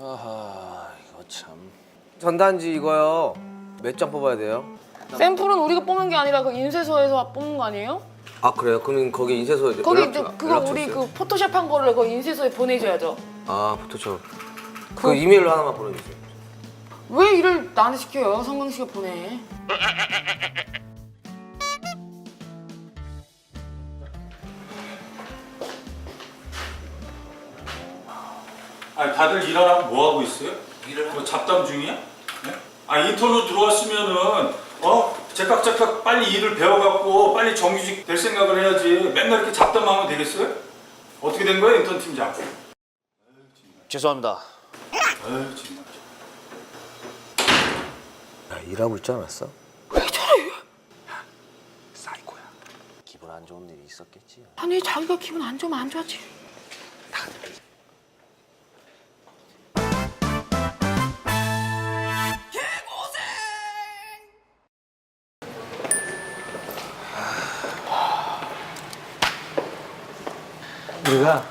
아하 이거 참. 전단지 이거요. 몇 장 뽑아야 돼요? 샘플은 우리가 뽑는 게 아니라 그 인쇄소에서 뽑는 거 아니에요? 아 그래요? 그럼 거기 인쇄소에 거기 연락처- 저- 그거 연락처 우리 있어요? 그 포토샵 한 거를 그 인쇄소에 보내줘야죠. 아 포토샵. 그 이메일로 하나만 보내주세요. 왜 일을 나한테 시켜요? 성강 씨가 보내. 아니 다들 일하라고 뭐 하고 있어요? 일을 뭐 잡담 중이야? 네? 아 인턴으로 들어왔으면은 어 제깍제깍 빨리 일을 배워갖고 빨리 정규직 될 생각을 해야지 맨날 이렇게 잡담하면 되겠어요? 어떻게 된 거야 인턴 팀장? 죄송합니다. 아유 정말. 야, 일하고 있지 않았어? 사이코야. 기분 안 좋은 일이 있었겠지. 아니 자기가 기분 안 좋으면 안 좋아지. 우리가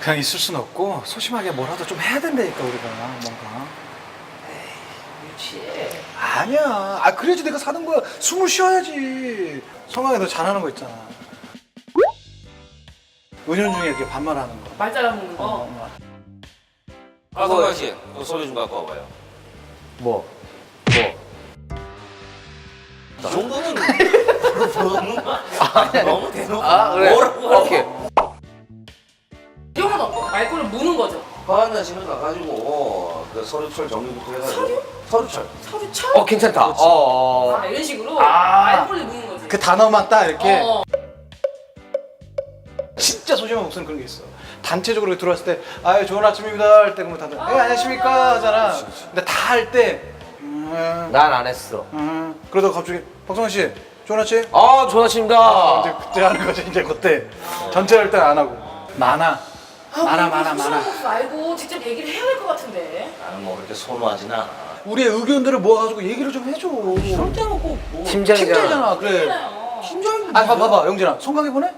그냥 있을 순 없고 소심하게 뭐라도 좀 해야 된다니까 우리가 뭔가 유치해. 아니야 아 그래야지 내가 사는 거야 숨을 쉬어야지 성강이 너 잘하는 거 있잖아 은연 중에 이렇게 반말하는 거 말 잘라먹는 거. 어. 아 성관 씨, 그 소리 좀 갖고 와봐요. 뭐? 이 정도는 너무 너무 대놓고 아 그래. 뭐라고 오케이. 화나 집에 가가지고 그 서류철 정리부터 해가지고 서류? 서류철. 서류 쳐. 어 괜찮다. 어. 어. 아 이런 식으로 아. 말꼬를 무는 거지. 그 단어만 딱 이렇게 어. 진짜 소심한 목소리 그런 게 있어 단체적으로 들어왔을 때 아유 좋은 아침입니다 할 때 그러면 다들 예 안녕하십니까 하잖아 근데 다 할 때 음, 난 안 했어. 음. 그러다가 갑자기 박성환 씨 좋은 아침 아 좋은 아침입니다. 아, 이제 그때 하는 거지 이제 그때 전체 할 때 안 하고 많아 많아 많아 많아 소심한 말고 직접 얘기를 해야 될것 같은데. 나는 뭐 그렇게 선호하진 않아. 우리의 의견들을 모아가지고 얘기를 좀 해줘 그럴 때는 꼭 뭐 팀장이잖아. 팀장이잖아 그래 그래요. 팀장 아 봐봐 봐봐 영진아 송강이 보내?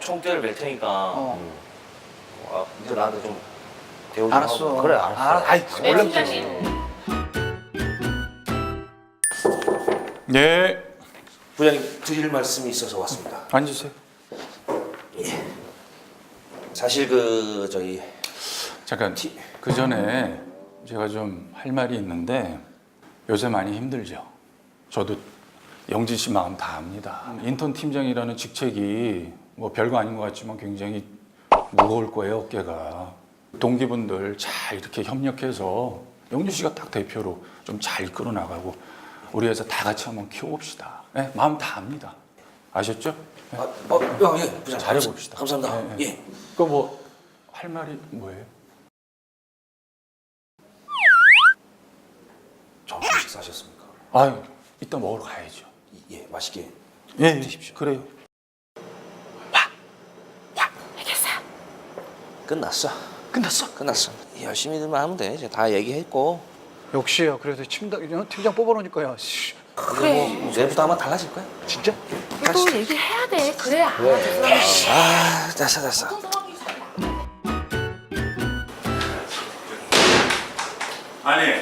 총대를 맬 테니까 어 아, 이제 나한테 좀 대우 좀 알았어 하고. 그래, 알았어. 아, 아이 네, 원래부터 팀장님. 네 부장님 드릴 말씀이 있어서 왔습니다. 앉으세요. 사실 그 저희 잠깐 그 전에 제가 좀 할 말이 있는데 요새 많이 힘들죠. 저도 영진 씨 마음 다 압니다. 인턴 팀장이라는 직책이 뭐 별거 아닌 것 같지만 굉장히 무거울 거예요 어깨가. 동기분들 잘 이렇게 협력해서 영진 씨가 딱 대표로 좀 잘 이끌어 나가고 우리 회사 다 같이 한번 키워봅시다. 네, 마음 다 압니다. 아셨죠? 네. 아, 어, 야, 예, 부장 잘해봅시다. 감사합니다. 네, 네. 예. 그뭐 할 말이 뭐예요? 점심 식사하셨습니까? 아유, 이따 먹으러 가야죠. 예, 맛있게. 예, 예, 그래요. 끝났어. 끝났어 끝났어. 열심히들만 하면 돼. 이제 다 얘기했고. 역시요 그래도 팀장 팀장 뽑아놓으니까요 씨, 그래. 뭐 내일부터 아마 달라질 거야. 진짜 또 얘기해야 돼. 그래야 알아듣는 아, 됐어, 됐어. 어떤 잘. 아니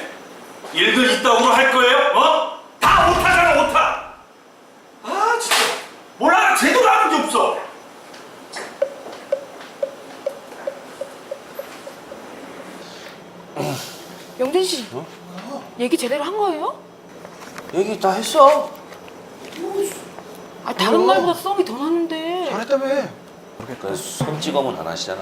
일들 이따구로 할 거예요? 어? 다 오타잖아 오타. 아 진짜 몰라 제대로 하는 게 없어. 영진 씨. 얘기 제대로 한 거예요? 얘기 다 했어. 아 다른 말보다 썸이 더 났는데. 잘했다며 그 손찌검은 안 하시잖아.